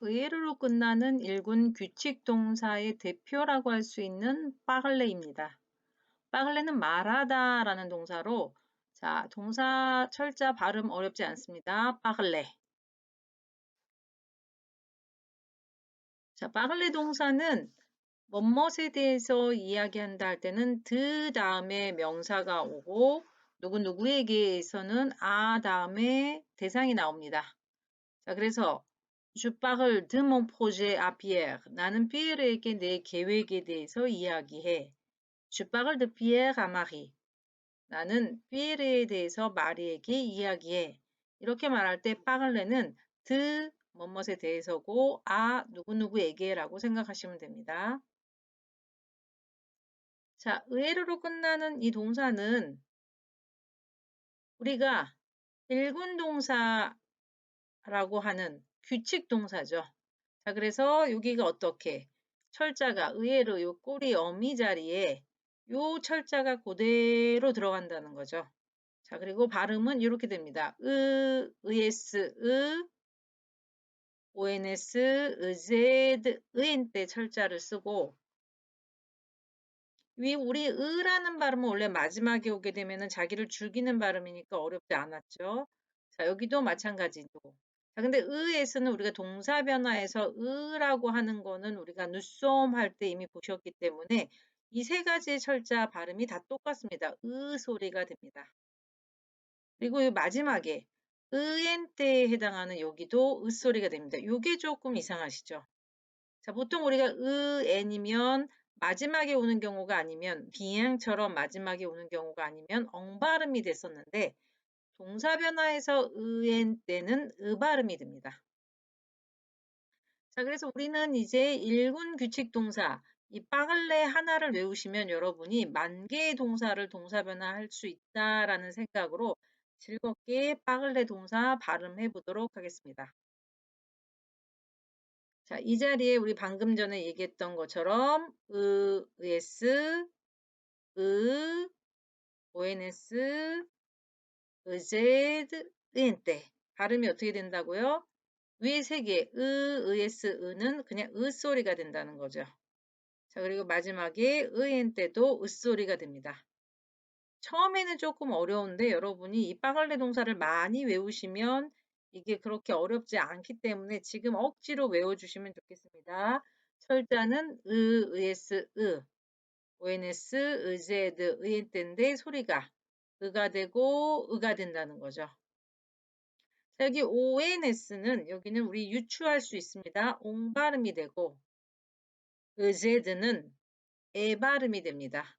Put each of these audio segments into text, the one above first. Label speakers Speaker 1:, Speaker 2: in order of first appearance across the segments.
Speaker 1: 의에르로 끝나는 일군 규칙 동사의 대표라고 할 수 있는 빠글레입니다. 빠글레는 말하다 라는 동사로 자, 동사 철자 발음 어렵지 않습니다. 빠글레. 자, 빠글레 동사는 뭐뭇에 대해서 이야기한다 할 때는 드 다음에 명사가 오고 누구누구에게에서는 아 다음에 대상이 나옵니다. 자, 그래서 Je parle de mon projet à Pierre. 나는 피에르에게 내 계획에 대해서 이야기해. Je parle de Pierre à Marie. 나는 피에르에 대해서 마리에게 이야기해. 이렇게 말할 때 parle는 드 뭐뭇에 대해서고 아 누구누구에게라고 생각하시면 됩니다. 자, 의외로 끝나는 이 동사는 우리가 일군 동사라고 하는 규칙 동사죠. 자, 그래서 여기가 어떻게 철자가 의외로 요 꼬리 어미 자리에 요 철자가 그대로 들어간다는 거죠. 자, 그리고 발음은 이렇게 됩니다. 으, 의에스, 으, ons, 의제드, 의인 때 철자를 쓰고 위 우리 으라는 발음은 원래 마지막에 오게 되면 자기를 죽이는 발음이니까 어렵지 않았죠. 자, 여기도 마찬가지고 자, 근데 의에서는 우리가 동사 변화에서 으라고 하는 거는 우리가 누쏨 할 때 이미 보셨기 때문에 이 세 가지의 철자 발음이 다 똑같습니다. 으 소리가 됩니다. 그리고 마지막에 의엔 때에 해당하는 여기도 으 소리가 됩니다. 이게 조금 이상하시죠? 자, 보통 우리가 의엔이면 마지막에 오는 경우가 아니면 비행처럼 마지막에 오는 경우가 아니면 엉 발음이 됐었는데 동사 변화에서 의엔 때는 으 발음이 됩니다. 자, 그래서 우리는 이제 일군 규칙 동사 이 빠글레 하나를 외우시면 여러분이 만 개의 동사를 동사 변화할 수 있다라는 생각으로 즐겁게 빠글레 동사 발음해 보도록 하겠습니다. 자, 이 자리에 우리 방금 전에 얘기했던 것처럼 으, 으에스, 으, ons, 의제드, 의엔때 발음이 어떻게 된다고요? 위에 세 개, 으, 의에스, 으는 그냥 으 소리가 된다는 거죠. 자, 그리고 마지막에 의엔때도 으 소리가 됩니다. 처음에는 조금 어려운데 여러분이 이 빠글레 동사를 많이 외우시면 이게 그렇게 어렵지 않기 때문에 지금 억지로 외워주시면 좋겠습니다. 철자는 으, 의에스, 으, ons, 의제드, 의엔때인데 소리가 으가 되고 으가 된다는 거죠. 자, 여기 ONS는 여기는 우리 유추할 수 있습니다. 옹 발음이 되고 의제드는 에 발음이 됩니다.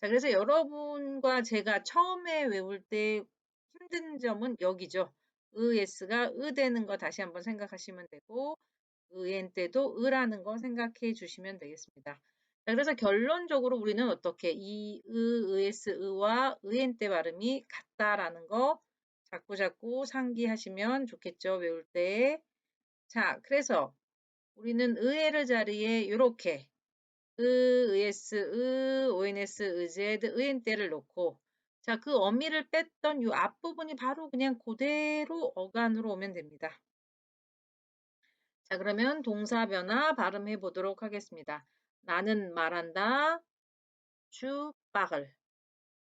Speaker 1: 자, 그래서 여러분과 제가 처음에 외울 때 힘든 점은 여기죠. 의S가 으 되는 거 다시 한번 생각하시면 되고 의엔 때도 으라는 거 생각해 주시면 되겠습니다. 자, 그래서 결론적으로 우리는 어떻게 이 으, 의스, 으와 의엔 때 발음이 같다라는 거 자꾸 자꾸 상기하시면 좋겠죠. 외울 때. 자, 그래서 우리는 의에르 자리에 이렇게 으, 의스, 으, ons, 의제드, 의엔 때를 놓고 자, 그 어미를 뺐던 이 앞부분이 바로 그냥 그대로 어간으로 오면 됩니다. 자, 그러면 동사 변화 발음해 보도록 하겠습니다. 나는 말한다. 주박을.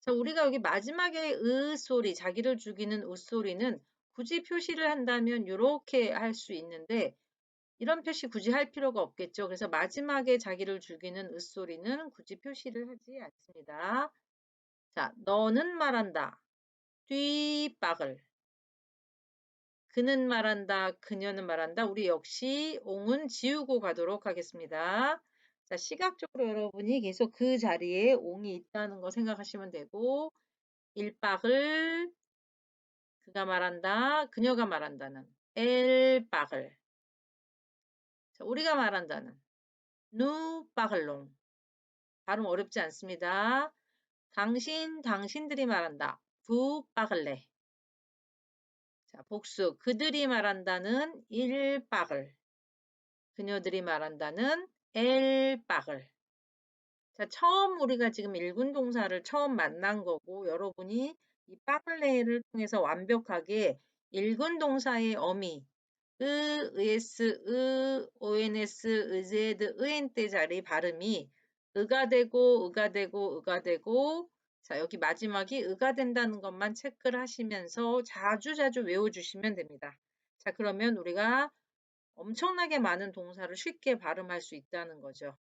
Speaker 1: 자, 우리가 여기 마지막에 으 소리, 자기를 죽이는 으 소리는 굳이 표시를 한다면 이렇게 할 수 있는데 이런 표시 굳이 할 필요가 없겠죠. 그래서 마지막에 자기를 죽이는 으 소리는 굳이 표시를 하지 않습니다. 자, 너는 말한다. 뒤박을. 그는 말한다. 그녀는 말한다. 우리 역시 옹은 지우고 가도록 하겠습니다. 자, 시각적으로 여러분이 계속 그 자리에 옹이 있다는 거 생각하시면 되고 일박을 그가 말한다. 그녀가 말한다는 엘박을 자, 우리가 말한다는 누박을롱 발음 어렵지 않습니다. 당신, 당신들이 말한다. 부박을레 자, 복수. 그들이 말한다는 일박을. 그녀들이 말한다는 엘박을. 자, 처음 우리가 지금 일군 동사를 처음 만난 거고 여러분이 이 빠글레를 통해서 완벽하게 일군 동사의 어미, 으, 으에스, 으, ons, 으제드, 으엔때 자리 발음이 으가 되고, 으가 되고, 으가 되고, 자, 여기 마지막이 으가 된다는 것만 체크를 하시면서 자주자주 외워주시면 됩니다. 자, 그러면 우리가 엄청나게 많은 동사를 쉽게 발음할 수 있다는 거죠.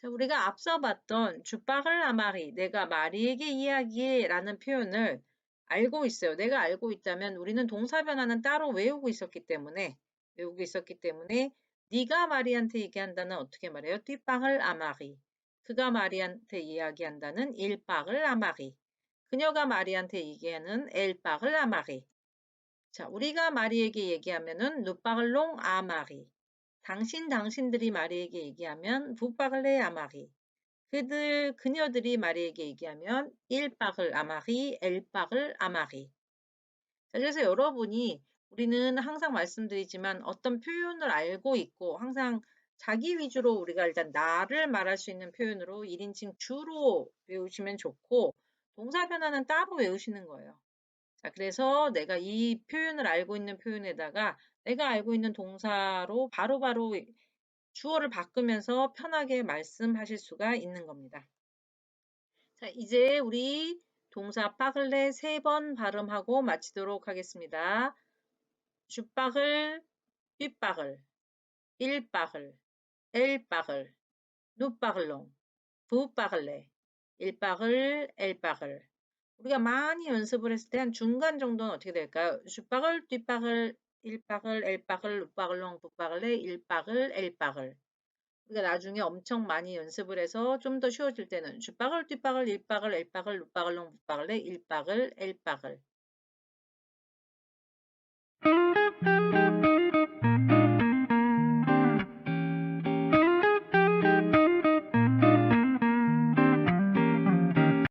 Speaker 1: 자, 우리가 앞서 봤던 주박을 아마리, 내가 마리에게 이야기해 라는 표현을 알고 있어요. 내가 알고 있다면 우리는 동사 변화는 따로 외우고 있었기 때문에 외우고 있었기 때문에 네가 마리한테 얘기한다는 어떻게 말해요? 띠빵을 아마리. 그가 마리한테 이야기한다는 일박을 아마리. 그녀가 마리한테 얘기하는 엘박을 아마리. 자, 우리가 마리에게 얘기하면은 누박을롱 아마리. 당신 당신들이 마리에게 얘기하면 북박을레 아마리. 그들 그녀들이 마리에게 얘기하면 일박을 아마리, 엘박을 아마리. 자, 그래서 여러분이 우리는 항상 말씀드리지만 어떤 표현을 알고 있고 항상 자기 위주로 우리가 일단 나를 말할 수 있는 표현으로 1인칭 주로 외우시면 좋고 동사 변화는 따로 외우시는 거예요. 자, 그래서 내가 이 표현을 알고 있는 표현에다가 내가 알고 있는 동사로 바로바로 바로 주어를 바꾸면서 편하게 말씀하실 수가 있는 겁니다. 자, 이제 우리 동사 빠글레 세 번 발음하고 마치도록 하겠습니다. 슈박을, 삐박을, 일박을, 엘박을, 누박을롱, 부박을레, 일박을, 엘박을, 우리가 많이 연습을 했을 때 한 중간 정도는 어떻게 될까요? 슈박을, 뒷박을, 일박을, 엘박을, 루박을, 북박을레, 일박을, 엘박을. 우리가 나중에 엄청 많이 연습을 해서 좀 더 쉬워질 때는 슈박을, 뒷박을, 일박을, 엘박을, 루박을, 북박을레, 일박을, 엘박을.